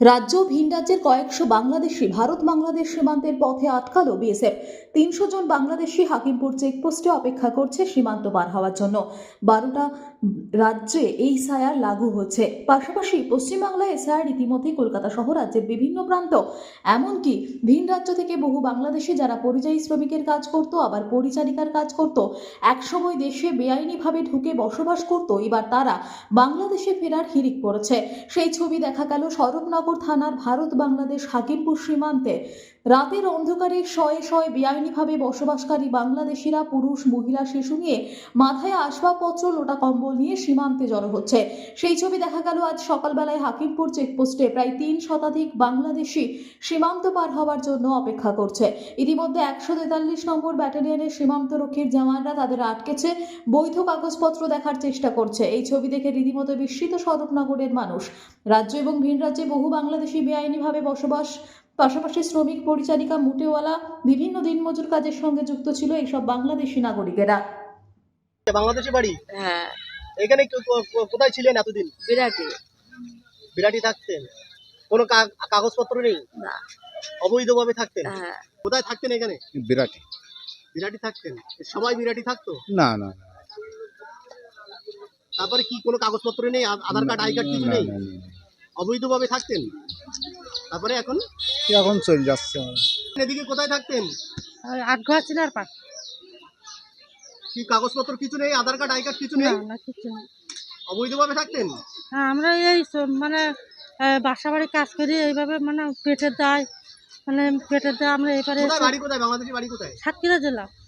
রাজ্য ভিন রাজ্যের কয়েকশো বাংলাদেশি ভারত বাংলাদেশ সীমান্তের পথে আটকালো বিএসএফ। তিনশো জন বাংলাদেশি হাকিমপুর চেকপোস্টে অপেক্ষা করছে সীমান্ত পার হওয়ার জন্য। বারোটা রাজ্যে এই সায়ার লাগু হচ্ছে। পাশাপাশি পশ্চিমবাংলায় এসআর রীতিমতো কলকাতা সহ রাজ্যের বিভিন্ন প্রান্ত। এমনকি ভিন রাজ্য থেকে বহু বাংলাদেশি যারা পরিযায়ী শ্রমিকের কাজ করত, আবার পরিচারিকার কাজ করত, একসময় দেশে বেআইনিভাবে ঢুকে বসবাস করত, এবার তারা বাংলাদেশে ফেরার হিড়িক পড়েছে। সেই ছবি দেখা গেল স্বরূপনগর থানার ভারত বাংলাদেশ হাকিমপুর সীমান্তে রাতের অন্ধকারে শয়ে শয়ে বেআইনিভাবে বসবাসকারী বাংলাদেশিরা, পুরুষ, মহিলা, শিশু নিয়ে মাথায় আসবাবপত্র, লোটা কম্বল নিয়ে সীমান্তে জড়ো হচ্ছে। সেই ছবি দেখা গেল আজ সকালবেলায় হাকিমপুর চেকপোস্টে। প্রায় তিন শতাধিক বাংলাদেশি সীমান্ত পার হওয়ার জন্য অপেক্ষা করছে। ইতিমধ্যে একশো তেতাল্লিশ নম্বর ব্যাটালিয়নের সীমান্তরক্ষীর জওয়ানরা তাদের আটকেছে। বৈধ কাগজপত্র দেখার চেষ্টা করছে। এই ছবি দেখে রীতিমতো বিস্মিত স্বরূপনগরের মানুষ। রাজ্য এবং ভিন রাজ্যে বহু বাংলাদেশি বেআইনিভাবে বসবাস পাশাপাশি শ্রমিক পরিচারিকা মুটেওয়ালা বিভিন্ন দিনমজুর কাজের সঙ্গে যুক্ত ছিল এইসব বাংলাদেশি নাগরিকেরা। বাংলাদেশে বাড়ি? হ্যাঁ। এখানে কোথায় ছিলেন এতদিন? বিরাটি। বিরাটি থাকতেন? কোনো কাগজপত্র নেই? না। অবৈধভাবে থাকতেন? হ্যাঁ। কোথায় থাকতেন এখানে? বিরাটি। বিরাটি থাকতেন? সবাই বিরাটি থাকতো? না না তারপরে কি কোনো কাগজপত্র নেই? আধার কার্ড আই কার্ড কিছু নেই। অবৈধভাবে থাকতেন? তারপরে এখন? এখন চলে যাচ্ছে এদিকে কোথায় থাকতেন? আট ঘর চিনার পাট কি কাগজপত্র কিছু নেই? আধার কার্ড আই কার্ড কিছু নেই? না কিছু নেই। অবৈধভাবে থাকতেন? হ্যাঁ আমরা এই মানে বাসা বাড়ি কাজ করি এইভাবে মানে পেটের দায় মানে পেটের দায় আমরা এবারে বাড়ি কোথায়? বাংলাদেশি বাড়ি কোথায়? সাতক্ষীরা জেলা।